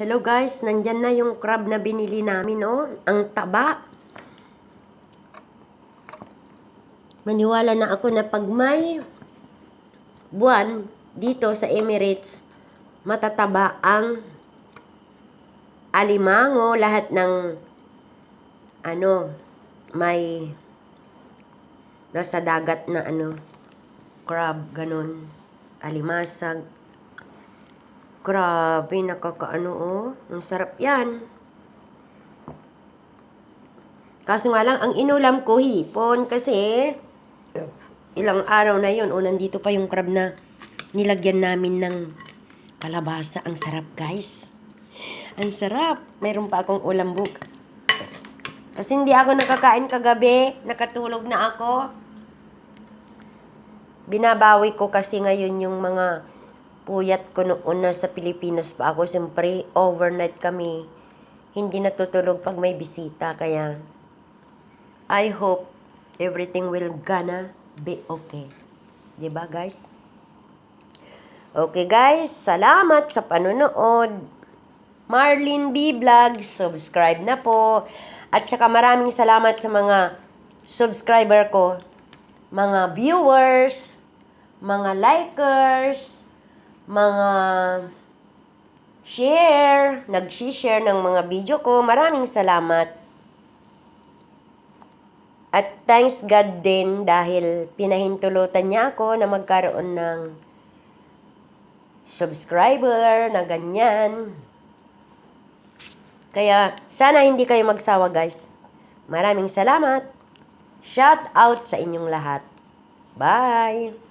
Hello guys, nandyan na yung crab na binili namin, oh. Ang taba. Maniwala na ako na pag may buwan dito sa Emirates, matataba ang alimango, lahat ng ano, may nasa dagat na ano, crab, ganun, alimasag. Grabe, nakakaano oh. Ang sarap yan. Kaso nga lang, ang inulam ko hipon kasi ilang araw na yun. O, nandito pa yung crab na nilagyan namin ng kalabasa. Ang sarap, guys. Ang sarap. Mayroon pa akong ulam book. Kasi hindi ako nakakain kagabi. Nakatulog na ako. Binabawi ko kasi ngayon yung mga puyat ko noon na sa Pilipinas pa ako. Siyempre, overnight kami. Hindi natutulog pag may bisita. Kaya, I hope everything will gonna be okay. ba guys? Okay guys, salamat sa panonood. Marlene B. Vlog, subscribe na po. At saka maraming salamat sa mga subscriber ko, mga viewers, mga likers, mga share, nag-share ng mga video ko. Maraming salamat. At thanks God din dahil pinahintulutan niya ako na magkaroon ng subscriber na ganyan. Kaya sana hindi kayo magsawa guys. Maraming salamat. Shout out sa inyong lahat. Bye!